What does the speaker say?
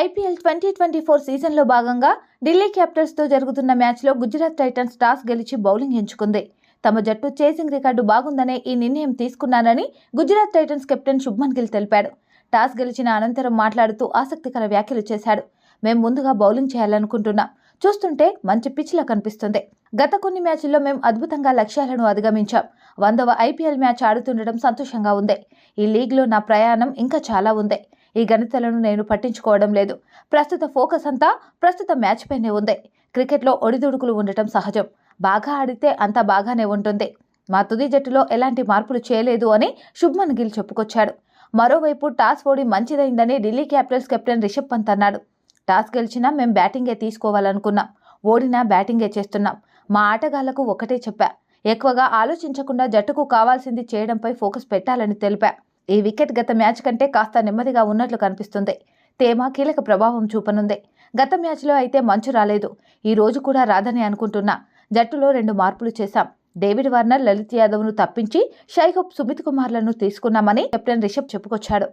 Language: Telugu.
ఐపీఎల్ ట్వంటీ ట్వంటీ ఫోర్ సీజన్లో భాగంగా ఢిల్లీ క్యాపిటల్స్తో జరుగుతున్న మ్యాచ్లో గుజరాత్ టైటన్స్ టాస్ గెలిచి బౌలింగ్ ఎంచుకుంది. తమ జట్టు చేసింగ్ రికార్డు బాగుందనే ఈ నిర్ణయం తీసుకున్నానని గుజరాత్ టైటన్స్ కెప్టెన్ శుభ్మన్ గిల్ తెలిపాడు. టాస్ గెలిచిన అనంతరం మాట్లాడుతూ ఆసక్తికర వ్యాఖ్యలు చేశాడు. మేము ముందుగా బౌలింగ్ చేయాలనుకుంటున్నాం. చూస్తుంటే మంచి పిచ్లా కనిపిస్తుంది. గత కొన్ని మ్యాచ్ల్లో మేము అద్భుతంగా లక్ష్యాలను అధిగమించాం. వందవ ఐపీఎల్ మ్యాచ్ ఆడుతుండడం సంతోషంగా ఉంది. ఈ లీగ్లో నా ప్రయాణం ఇంకా చాలా ఉంది. ఈ గణితలను నేను పట్టించుకోవడం లేదు. ప్రస్తుత ఫోకస్ అంతా ప్రస్తుత మ్యాచ్ పైనే ఉంది. క్రికెట్లో ఒడిదుడుకులు ఉండటం సహజం. బాగా ఆడితే అంతా బాగానే ఉంటుంది. మా తుది జట్టులో ఎలాంటి మార్పులు చేయలేదు అని శుభ్మన్ గిల్ చెప్పుకొచ్చాడు. మరోవైపు టాస్ ఓడి మంచిదైందని ఢిల్లీ క్యాపిటల్స్ కెప్టెన్ రిషబ్ పంత్ అన్నాడు. టాస్ గెలిచినా మేం బ్యాటింగే తీసుకోవాలనుకున్నాం. ఓడినా బ్యాటింగే చేస్తున్నాం. మా ఆటగాళ్ళకు ఒకటే చెప్పా. ఎక్కువగా ఆలోచించకుండా జట్టుకు కావాల్సింది చేయడంపై ఫోకస్ పెట్టాలని తెలిపా. ఈ వికెట్ గత మ్యాచ్ కంటే కాస్త నెమ్మదిగా ఉన్నట్లు కనిపిస్తుంది. తేమ కీలక ప్రభావం చూపనుంది. గత మ్యాచ్లో అయితే మంచు రాలేదు. ఈ రోజు కూడా రాదని అనుకుంటున్నా. జట్టులో రెండు మార్పులు చేశాం. డేవిడ్ వార్నర్ లలిత్ యాదవ్ను తప్పించి షైహోప్ సుమిత్ కుమార్లను తీసుకున్నామని కెప్టెన్ రిషబ్ చెప్పుకొచ్చాడు.